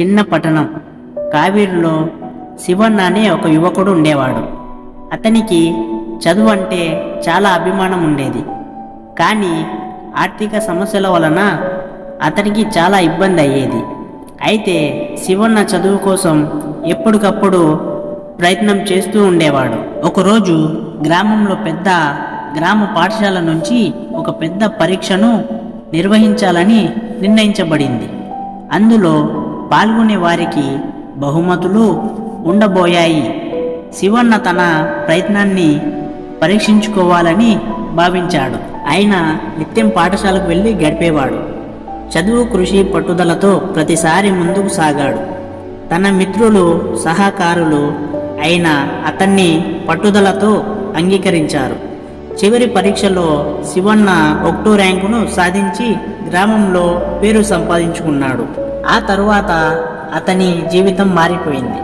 చిన్న పట్టణం. కావేరిలో శివన్న అనే ఒక యువకుడు ఉండేవాడు. అతనికి చదువు అంటే చాలా అభిమానం ఉండేది. కానీ ఆర్థిక సమస్యల వలన అతనికి చాలా ఇబ్బంది అయ్యేది. అయితే శివన్న చదువు కోసం ఎప్పటికప్పుడు ప్రయత్నం చేస్తూ ఉండేవాడు. ఒకరోజు గ్రామంలో పెద్ద గ్రామ పాఠశాల నుంచి ఒక పెద్ద పరీక్షను నిర్వహించాలని నిర్ణయించబడింది. అందులో పాల్గొనే వారికి బహుమతులు ఉండబోయాయి. శివన్న తన ప్రయత్నాన్ని పరీక్షించుకోవాలని భావించాడు. ఆయన నిత్యం పాఠశాలకు వెళ్ళి గడిపేవాడు. చదువు కృషి పట్టుదలతో ప్రతిసారి ముందుకు సాగాడు. తన మిత్రులు సహకారులు అయిన అతన్ని పట్టుదలతో అంగీకరించారు. చివరి పరీక్షలో శివన్న ఒకటో ర్యాంకును సాధించి గ్రామంలో పేరు సంపాదించుకున్నాడు. ఆ తరువాత అతని జీవితం మారిపోయింది.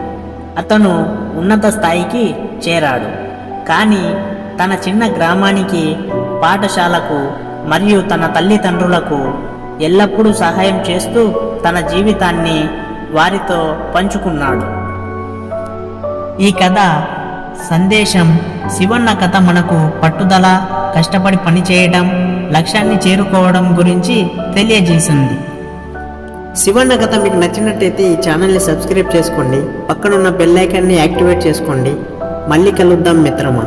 అతను ఉన్నత స్థాయికి చేరాడు. కానీ తన చిన్న గ్రామానికి పాఠశాలకు మరియు తన తల్లిదండ్రులకు ఎల్లప్పుడూ సహాయం చేస్తూ తన జీవితాన్ని వారితో పంచుకున్నాడు. ఈ కథ సందేశం శివన్న కథ మనకు పట్టుదల కష్టపడి పనిచేయడం లక్ష్యాన్ని చేరుకోవడం గురించి తెలియజేసింది. శివన్న కథ మీకు నచ్చినట్టయితే ఈ ఛానల్ని సబ్స్క్రైబ్ చేసుకోండి. పక్కనున్న బెల్ ఐకాన్ని యాక్టివేట్ చేసుకోండి. మళ్ళీ కలుద్దాం మిత్రమా?